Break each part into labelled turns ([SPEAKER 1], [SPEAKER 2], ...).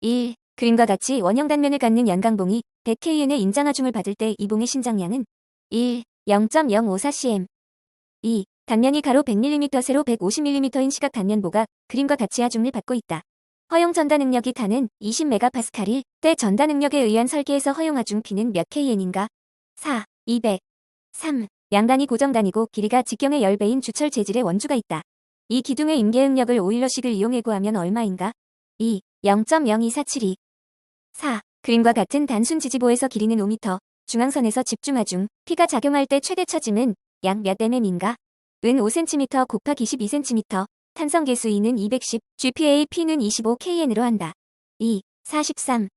[SPEAKER 1] 1. 그림과 같이 원형 단면을 갖는 연강봉이 100KN의 인장하중을 받을 때 이 봉의 신장량은 1. 0.054cm 2. 단면이 가로 100mm 세로 150mm인 시각 단면보가 그림과 같이 하중을 받고 있다. 허용 전달 능력이 타는 20MPa일 때 전달 능력에 의한 설계에서 허용 하중 P는 몇 KN인가? 4. 200. 3. 양단이 고정단이고 길이가 직경의 10배인 주철 재질의 원주가 있다. 이 기둥의 임계 응력을 오일러식을 이용해 구하면 얼마인가? 2. 0.02472. 4. 그림과 같은 단순 지지보에서 길이는 5m, 중앙선에서 집중하중, P가 작용할 때 최대 처짐은 약 몇 mm인가? 은 5cm 곱하기 22cm, 탄성계수 2는 210, GPA P는 25KN으로 한다. 2. 43.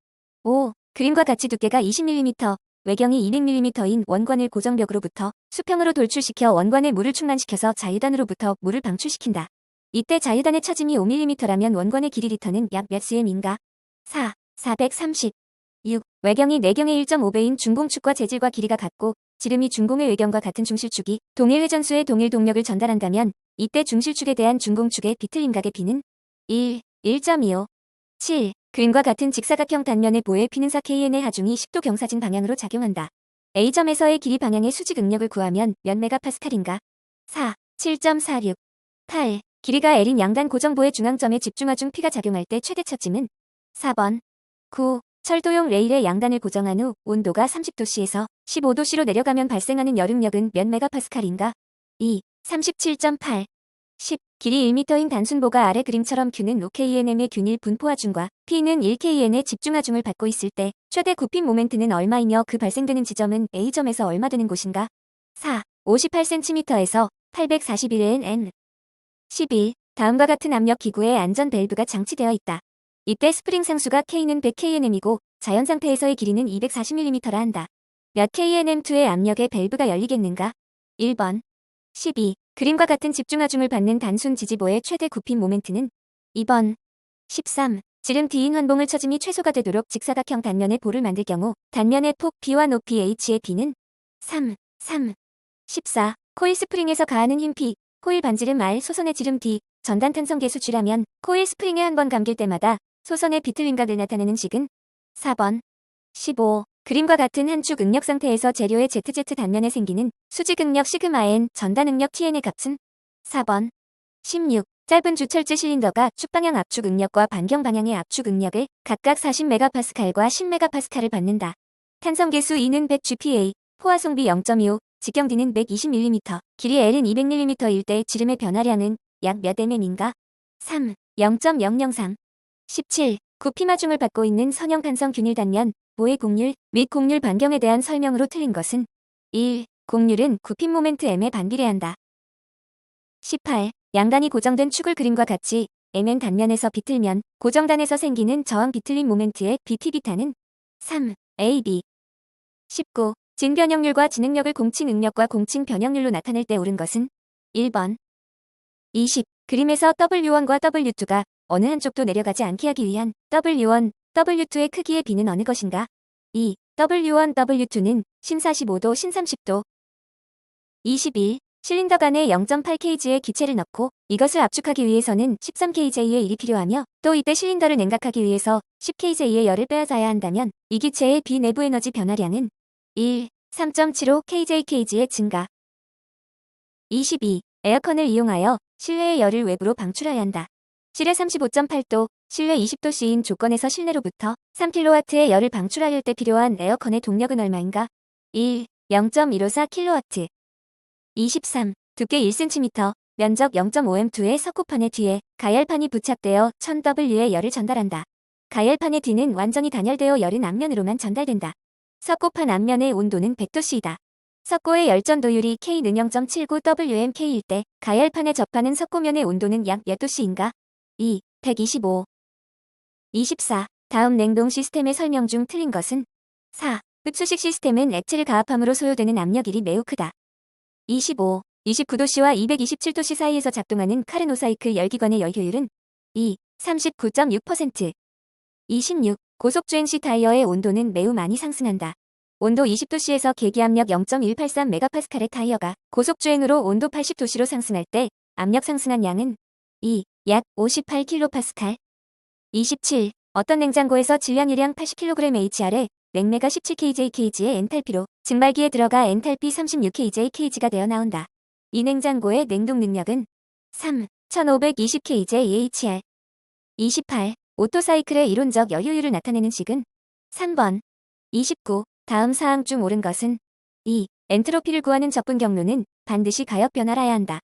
[SPEAKER 1] 5. 그림과 같이 두께가 20mm, 외경이 200mm인 원관을 고정벽으로부터 수평으로 돌출시켜 원관에 물을 충만시켜서 자유단으로부터 물을 방출시킨다. 이때 자유단의 처짐이 5mm라면 원관의 길이 리터는 약 몇 cm인가? 4. 430. 6. 외경이 내경의 1.5배인 중공축과 재질과 길이가 같고 지름이 중공의 외경과 같은 중실축이 동일 회전수의 동일 동력을 전달한다면 이때 중실축에 대한 중공축의 비틀림각의 비는 1. 1.25. 7. 그림과 같은 직사각형 단면의 보의 피는 4KN의 하중이 10도 경사진 방향으로 작용한다. A점에서의 길이 방향의 수직 응력을 구하면 몇 메가파스칼인가? 4. 7.46. 8. 길이가 L인 양단 고정보의 중앙점에 집중하중 P가 작용할 때 최대 처짐은 4번. 9. 철도용 레일의 양단을 고정한 후 온도가 30도씨에서 15도씨로 내려가면 발생하는 열응력은 몇 메가파스칼인가? 2. 37.8. 10. 길이 1m인 단순보가 아래 그림처럼 Q는 5KNM의 균일 분포하중과 P는 1KN의 집중하중을 받고 있을 때 최대 굽힌 모멘트는 얼마이며 그 발생되는 지점은 A점에서 얼마 되는 곳인가? 4. 58cm에서 841N. 11. 다음과 같은 압력 기구에 안전 밸브가 장치되어 있다. 이때 스프링 상수가 K는 100KNM이고 자연 상태에서의 길이는 240mm라 한다. 몇 KNM2의 압력에 밸브가 열리겠는가? 1번. 12. 그림과 같은 집중하중을 받는 단순 지지보의 최대 굽힌 모멘트는 2번. 13. 지름 D인 환봉을 처짐이 최소가 되도록 직사각형 단면의 볼을 만들 경우 단면의 폭 B와 높이 H의 B는 3, 3. 14. 코일 스프링에서 가하는 힘 P, 코일 반지름 R, 소선의 지름 D, 전단 탄성 계수 G라면 코일 스프링에 한 번 감길 때마다 소선의 비틀림각을 나타내는 식은 4번. 15. 그림과 같은 한 축 응력 상태에서 재료의 ZZ 단면에 생기는 수직 응력 시그마 N, 전단 응력 TN의 값은 4번. 16. 짧은 주철제 실린더가 축방향 압축 응력과 반경 방향의 압축 응력을 각각 40MPa과 10MPa를 받는다. 탄성계수 2는 100GPa, 포화송비 0.25, 직경 D는 120mm, 길이 L은 200mm일 때 지름의 변화량은 약 몇 mm인가? 3. 0.003. 17. 구피마중을 받고 있는 선형 탄성 균일 단면, 보의 곡률 및 곡률 반경에 대한 설명으로 틀린 것은 1. 곡률은 구핀 모멘트 M에 반비례한다. 18. 양단이 고정된 축을 그림과 같이 Mn 단면에서 비틀면 고정단에서 생기는 저항 비틀림 모멘트의 BT비타는 3. AB 19. 진변형률과 진응력을 공칭 응력과 공칭 변형률로 나타낼 때 옳은 것은 1번 20. 그림에서 W1과 W2가 어느 한쪽도 내려가지 않게 하기 위한 W1, W2의 크기의 비는 어느 것인가? 2. W1, W2는 신 45도, 신 30도. 21. 실린더 간에 0.8kg의 기체를 넣고 이것을 압축하기 위해서는 13kg의 일이 필요하며 또 이때 실린더를 냉각하기 위해서 10kg의 열을 빼앗아야 한다면 이 기체의 비내부 에너지 변화량은 1. 3.75kJkg의 증가. 22. 에어컨을 이용하여 실내의 열을 외부로 방출해야 한다. 실외 35.8도, 실내 20도씨인 조건에서 실내로부터 3kW의 열을 방출할 때 필요한 에어컨의 동력은 얼마인가? 1. 0.154kW 23. 두께 1cm, 면적 0.5m2의 석고판의 뒤에 가열판이 부착되어 1000W의 열을 전달한다. 가열판의 뒤는 완전히 단열되어 열은 앞면으로만 전달된다. 석고판 앞면의 온도는 100도씨이다. 석고의 열전도율이 K는 0.79WMK일 때 가열판에 접하는 석고면의 온도는 약 몇 도씨인가? 2. 125. 24. 다음 냉동 시스템의 설명 중 틀린 것은 4. 흡수식 시스템은 액체를 가압함으로 소요되는 압력일이 매우 크다. 25. 29도씨와 227도씨 사이에서 작동하는 카르노사이클 열기관의 열효율은 2. 39.6%. 26. 고속주행 시 타이어의 온도는 매우 많이 상승한다. 온도 20도씨에서 계기압력 0.183MPa의 타이어가 고속주행으로 온도 80도씨로 상승할 때 압력 상승한 양은 2. 약 58kPa. 27. 어떤 냉장고에서 질량이량 80kg HR에 냉매가 17kJkg의 엔탈피로 증발기에 들어가 엔탈피 36kJkg가 되어 나온다. 이 냉장고의 냉동 능력은 3, 1520kJhr. 28. 오토사이클의 이론적 여유율을 나타내는 식은 3번. 29. 다음 사항 중 옳은 것은 2. 엔트로피를 구하는 접근 경로는 반드시 가역 변화라야 한다.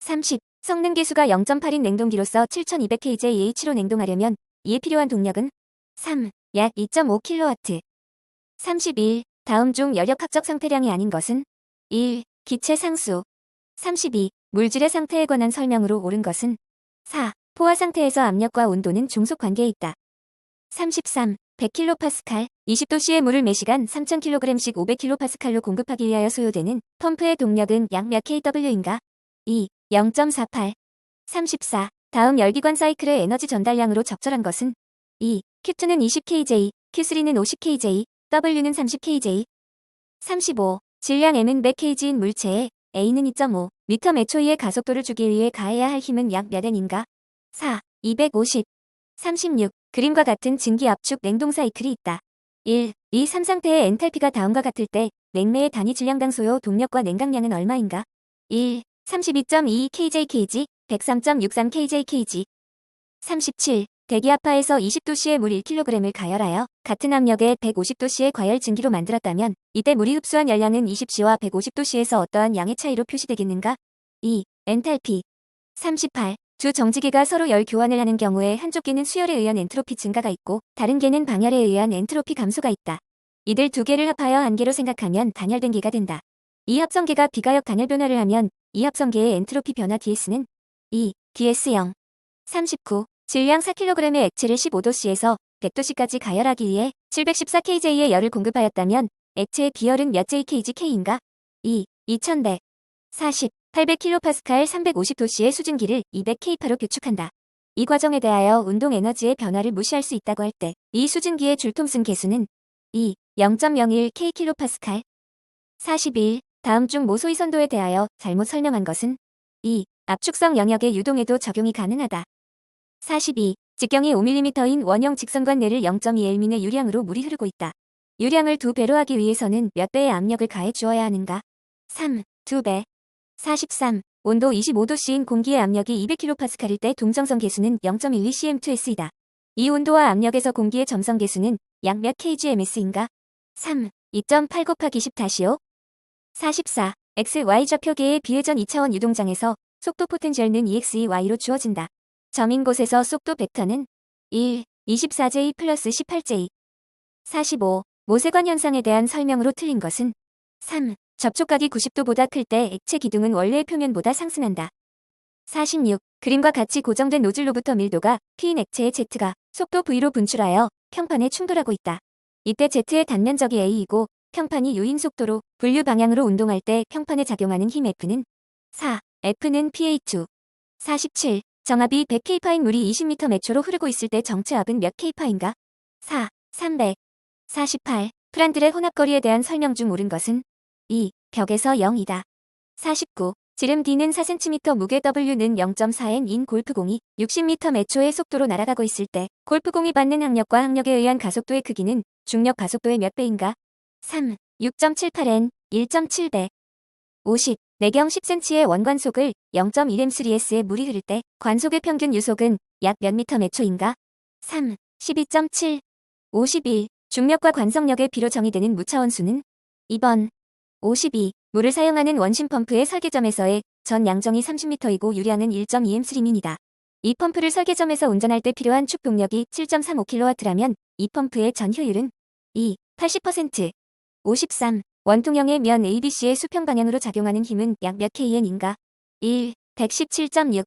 [SPEAKER 1] 30. 성능 계수가 0.8인 냉동기로서 7200kJh로 냉동하려면 이에 필요한 동력은 3. 약 2.5kW. 31. 다음 중 열역학적 상태량이 아닌 것은 1. 기체 상수 32. 물질의 상태에 관한 설명으로 옳은 것은 4. 포화 상태에서 압력과 온도는 종속 관계에 있다. 33. 100kPa, 20도씨의 물을 매시간 3000kg씩 500kPa로 공급하기 위하여 소요되는 펌프의 동력은 약 몇 kW인가? 2. 0.48. 34. 다음 열기관 사이클의 에너지 전달량으로 적절한 것은 2. Q2는 20kJ, Q3는 50kJ, W는 30kJ. 35. 질량 M은 100kg인 물체에 A는 2.5 m/초의 가속도를 주기 위해 가해야 할 힘은 약 몇 N인가? 4. 250. 36. 그림과 같은 증기 압축 냉동 사이클이 있다. 1. 이 3 상태의 엔탈피가 다음과 같을 때 냉매의 단위 질량당 소요 동력과 냉각량은 얼마인가? 1. 32.2 kJkg, 103.63 kJkg. 37. 대기압하에서 20도씨의 물 1kg을 가열하여 같은 압력에 150도씨의 과열 증기로 만들었다면 이때 물이 흡수한 열량은 20C와 150도씨에서 어떠한 양의 차이로 표시되겠는가? 2. 엔탈피 38. 두 정지기가 서로 열 교환을 하는 경우에 한쪽 개는 수열에 의한 엔트로피 증가가 있고 다른 개는 방열에 의한 엔트로피 감소가 있다. 이들 두 개를 합하여 한 개로 생각하면 단열된 개가 된다. 이 합성계가 비가역 단열 변화를 하면 이 합성계의 엔트로피 변화 DS는 2, DS0. 39. 질량 4kg의 액체를 15도씨에서 100도씨까지 가열하기 위해 714kJ의 열을 공급하였다면 액체의 비열은 몇 JKgK인가? 2, 2100. 40. 800kPa 350도씨의 수증기를 200k파로 규축한다. 이 과정에 대하여 운동 에너지의 변화를 무시할 수 있다고 할 때 이 수증기의 줄통승 계수는 2, 0.01 kkPa. 41. 다음 중 모소이 선도에 대하여 잘못 설명한 것은 2. 압축성 영역의 유동에도 적용이 가능하다. 42. 직경이 5mm인 원형 직선관 내를 0.2L민의 유량으로 물이 흐르고 있다. 유량을 두 배로 하기 위해서는 몇 배의 압력을 가해 주어야 하는가? 3. 2배. 43. 온도 25도씨인 공기의 압력이 200kPa일 때 동정성 계수는 0.12cm2s이다. 이 온도와 압력에서 공기의 점성 계수는 약 몇 kgms인가? 3. 2.8 곱하기 10 다시요. 44. XY 좌표계의 비회전 2차원 유동장에서 속도 포텐셜은 EXEY로 주어진다. 점인 곳에서 속도 벡터는 1, 24J 플러스 18J. 45. 모세관 현상에 대한 설명으로 틀린 것은 3. 접촉각이 90도보다 클 때 액체 기둥은 원래의 표면보다 상승한다. 46. 그림과 같이 고정된 노즐로부터 밀도가 P인 액체의 Z가 속도 V로 분출하여 평판에 충돌하고 있다. 이때 Z의 단면적이 A이고 평판이 U인 속도로 분류 방향으로 운동할 때 평판에 작용하는 힘 F는 4. F는 PA2. 47. 정압이 100k파인 물이 20m 매초로 흐르고 있을 때 정체압은 몇 k파인가? 4. 300. 48. 프란들의 혼합거리에 대한 설명 중 옳은 것은 2. 벽에서 0이다. 49. 지름 D는 4cm 무게 W는 0.4N인 골프공이 60m 매초의 속도로 날아가고 있을 때 골프공이 받는 항력과 항력에 의한 가속도의 크기는 중력 가속도의 몇 배인가? 3. 6.78N, 1.7배. 50. 내경 10cm의 원관속을 0.1M3S의 물이 흐를 때 관속의 평균 유속은 약 몇 미터 매초인가? 3. 12.7. 51. 중력과 관성력의 비로 정의되는 무차원수는 2번. 52. 물을 사용하는 원심 펌프의 설계점에서의 전 양정이 30m이고 유량은 1.2M3민이다. 이 펌프를 설계점에서 운전할 때 필요한 축 동력이 7.35kW라면 이 펌프의 전 효율은 2. 80%. 53. 원통형의 면 ABC의 수평 방향으로 작용하는 힘은 약 몇 kN인가? 1. 117.6.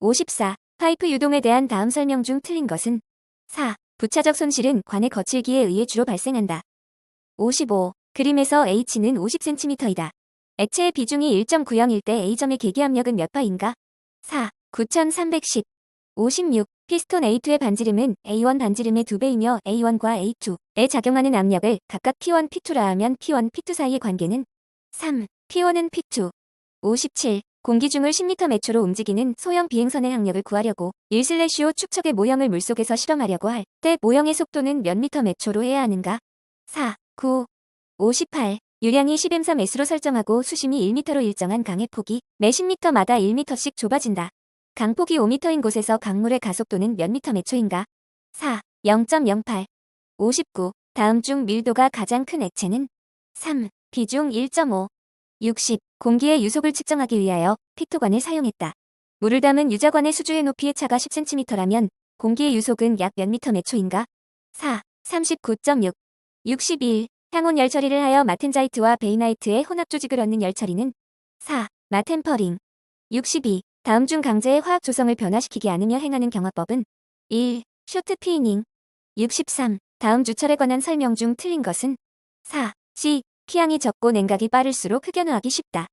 [SPEAKER 1] 54. 파이프 유동에 대한 다음 설명 중 틀린 것은 4. 부차적 손실은 관의 거칠기에 의해 주로 발생한다. 55. 그림에서 H는 50cm이다. 액체의 비중이 1.90일 때 A점의 계기 압력은 몇 바인가? 4. 9310. 56. 피스톤 A2의 반지름은 A1 반지름의 2배이며 A1과 A2에 작용하는 압력을 각각 P1, P2라 하면 P1, P2 사이의 관계는 3. P1은 P2. 57. 공기 중을 10m 매초로 움직이는 소형 비행선의 항력을 구하려고 1슬래시5 축척의 모형을 물속에서 실험하려고 할 때 모형의 속도는 몇 미터 매초로 해야 하는가? 4, 9, 58. 유량이 10m/s로 설정하고 수심이 1m로 일정한 강의 폭이 매 10m마다 1m씩 좁아진다. 강폭이 5m인 곳에서 강물의 가속도는 몇 미터 매초인가? 4, 0.08. 59. 다음 중 밀도가 가장 큰 액체는 3. 비중 1.5. 60. 공기의 유속을 측정하기 위하여 피토관을 사용했다. 물을 담은 유자관의 수주의 높이의 차가 10cm라면 공기의 유속은 약 몇 미터 매초인가? 4. 39.6. 61. 향온 열 처리를 하여 마텐자이트와 베이나이트의 혼합 조직을 얻는 열 처리는 4. 마텐퍼링. 62. 다음 중 강제의 화학 조성을 변화시키지 않으며 행하는 경화법은 1. 쇼트 피닝. 63. 다음 주철에 관한 설명 중 틀린 것은 4. C. 키양이 적고 냉각이 빠를수록 흑연화하기 쉽다.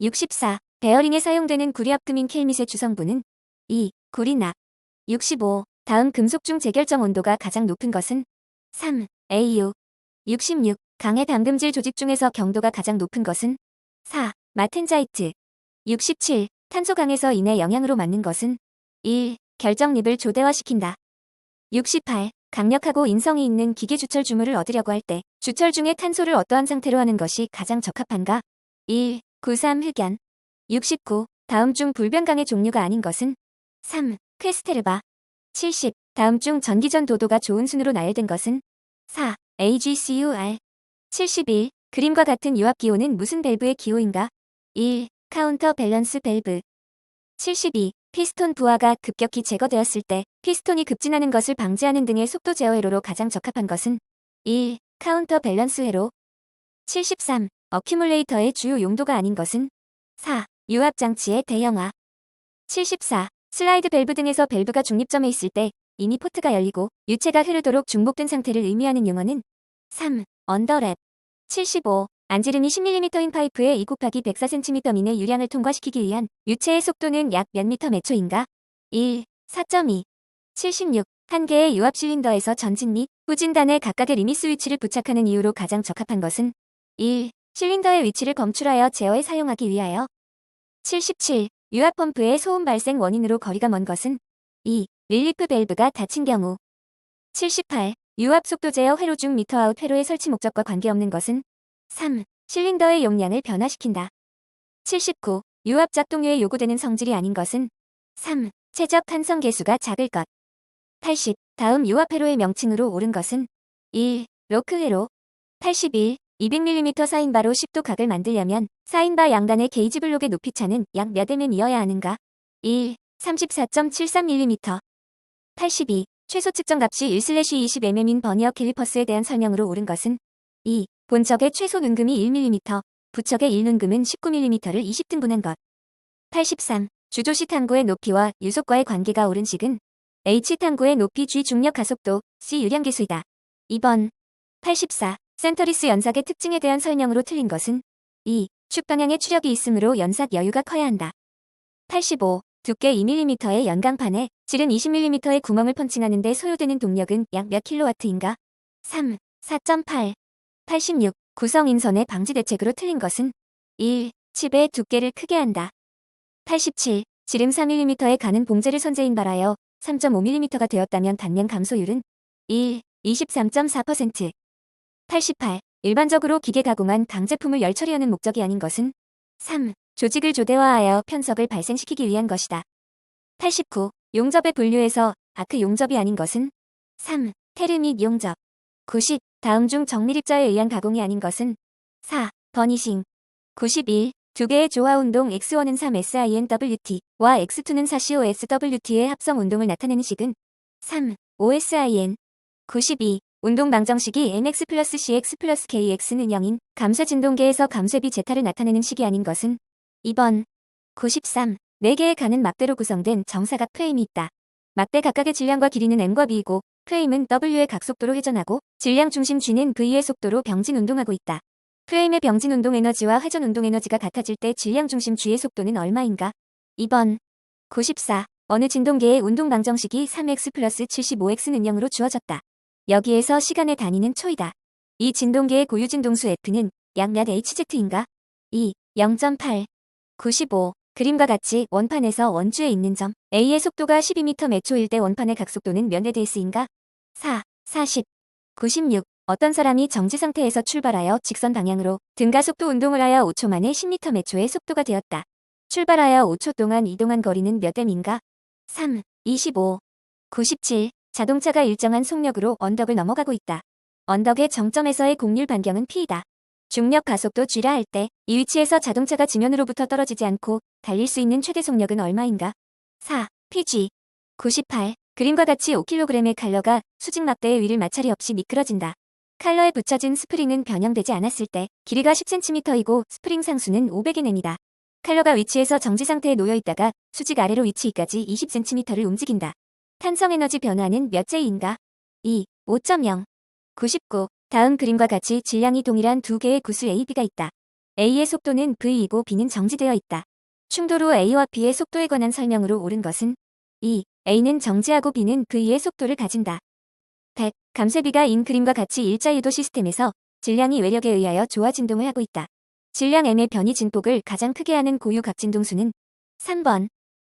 [SPEAKER 1] 64. 베어링에 사용되는 구리압금인 켈밋의 주성분은 2. 구리납. 65. 다음 금속 중 재결정 온도가 가장 높은 것은 3. AU. 66. 강의 담금질 조직 중에서 경도가 가장 높은 것은 4. 마텐자이트. 67. 탄소 강에서 인해 영향으로 맞는 것은 1. 결정립을 조대화시킨다. 68. 강력하고 인성이 있는 기계 주철 주물을 얻으려고 할 때 주철 중에 탄소를 어떠한 상태로 하는 것이 가장 적합한가? 1. 93 흑연. 69. 다음 중 불변강의 종류가 아닌 것은 3. 퀘스테르바. 70. 다음 중 전기전 도도가 좋은 순으로 나열된 것은 4. AGCUR. 71. 그림과 같은 유압 기호는 무슨 밸브의 기호인가? 1. 카운터 밸런스 밸브. 72. 피스톤 부하가 급격히 제거되었을 때 피스톤이 급진하는 것을 방지하는 등의 속도 제어 회로로 가장 적합한 것은 1. 카운터 밸런스 회로 73. 어큐뮬레이터의 주요 용도가 아닌 것은 4. 유압 장치의 대형화 74. 슬라이드 밸브 등에서 밸브가 중립점에 있을 때 이미 포트가 열리고 유체가 흐르도록 중복된 상태를 의미하는 용어는 3. 언더랩 75. 안지름이 10mm인 파이프에 2 곱하기 104cm 미의 유량을 통과시키기 위한 유체의 속도는 약 몇 미터 매초인가? 1. 4.2. 76. 한 개의 유압 실린더에서 전진 및 후진단에 각각의 리미 스 위치를 부착하는 이유로 가장 적합한 것은 1. 실린더의 위치를 검출하여 제어에 사용하기 위하여 77. 유압 펌프의 소음 발생 원인으로 거리가 먼 것은 2. 릴리프 밸브가 닫힌 경우 78. 유압 속도 제어 회로 중 미터 아웃 회로의 설치 목적과 관계없는 것은 3. 실린더의 용량을 변화시킨다. 79. 유압 작동료에 요구되는 성질이 아닌 것은 3. 최적 탄성 계수가 작을 것. 80. 다음 유압 회로의 명칭으로 옳은 것은 1. 로크 회로 81. 200mm 사인바로 10도 각을 만들려면 사인바 양단의 게이지 블록의 높이 차는 약 몇 mm이어야 하는가? 1. 34.73mm 82. 최소 측정 값이 1/20mm인 버니어 캘리퍼스에 대한 설명으로 옳은 것은 2. 본척의 최소 눈금이 1mm, 부척의 1눈금은 19mm를 20등분한 것. 83. 주조시 탕구의 높이와 유속과의 관계가 옳은 식은 H 탕구의 높이 G 중력 가속도 C 유량계수이다. 2번. 84. 센터리스 연삭의 특징에 대한 설명으로 틀린 것은 2. 축 방향에 추력이 있으므로 연삭 여유가 커야 한다. 85. 두께 2mm의 연강판에 질은 20mm의 구멍을 펀칭하는 데 소요되는 동력은 약 몇 킬로와트인가? 3. 4.8. 86. 구성 인선의 방지 대책으로 틀린 것은 1. 칩의 두께를 크게 한다. 87. 지름 3mm에 가는 봉제를 선제인 발하여 3.5mm가 되었다면 단면 감소율은 1. 23.4%. 88. 일반적으로 기계 가공한 강제품을 열 처리하는 목적이 아닌 것은 3. 조직을 조대화하여 편석을 발생시키기 위한 것이다. 89. 용접의 분류에서 아크 용접이 아닌 것은 3. 테르 및 용접. 90. 다음 중 정밀입자에 의한 가공이 아닌 것은 4. 버니싱. 91. 두 개의 조화 운동 X1은 3SINWT와 X2는 4COSWT의 합성 운동을 나타내는 식은 3. OSIN. 92. 운동 방정식이 MX 플러스 CX 플러스 KX는 0인 감쇄 진동계에서 감쇄비 제타를 나타내는 식이 아닌 것은 2번. 93. 4개의 가는 막대로 구성된 정사각 프레임이 있다. 막대 각각의 질량과 길이는 M과 B이고 프레임은 W의 각속도로 회전하고 질량 중심 G는 V의 속도로 병진 운동하고 있다. 프레임의 병진 운동 에너지와 회전 운동 에너지가 같아질 때 질량 중심 G의 속도는 얼마인가? 2번. 94. 어느 진동계의 운동 방정식이 3x 플러스 75x는 0으로 주어졌다. 여기에서 시간의 단위는 초이다. 이 진동계의 고유 진동수 F는 약몇 HZ인가? 2. 0.8. 95. 그림과 같이 원판에서 원주에 있는 점 A의 속도가 12m 매초일 때 원판의 각속도는 몇 레디스인가? 4, 40, 96 어떤 사람이 정지 상태에서 출발하여 직선 방향으로 등가 속도 운동을 하여 5초 만에 10m 매초의 속도가 되었다. 출발하여 5초 동안 이동한 거리는 몇 m인가? 3, 25, 97 자동차가 일정한 속력으로 언덕을 넘어가고 있다. 언덕의 정점에서의 곡률 반경은 p이다. 중력 가속도 g라 할 때 이 위치에서 자동차가 지면으로부터 떨어지지 않고 달릴 수 있는 최대 속력은 얼마인가? 4. pg 98. 그림과 같이 5kg의 칼러가 수직 막대의 위를 마찰이 없이 미끄러진다. 칼러에 붙여진 스프링은 변형되지 않았을 때 길이가 10cm이고 스프링 상수는 500nm이다. 칼러가 위치에서 정지 상태에 놓여 있다가 수직 아래로 위치까지 20cm를 움직인다. 탄성 에너지 변화는 몇 J인가? 2. 5.0. 99. 다음 그림과 같이 질량이 동일한 두 개의 구수 A, B가 있다. A의 속도는 V이고 B는 정지되어 있다. 충돌 후 A와 B의 속도에 관한 설명으로 옳은 것은 2. A는 정지하고 B는 V의 속도를 가진다. 100. 감쇄비가 인 그림과 같이 일자 유도 시스템에서 질량이 외력에 의하여 조화 진동을 하고 있다. 질량 M의 변이 진폭을 가장 크게 하는 고유 각진동수는 3번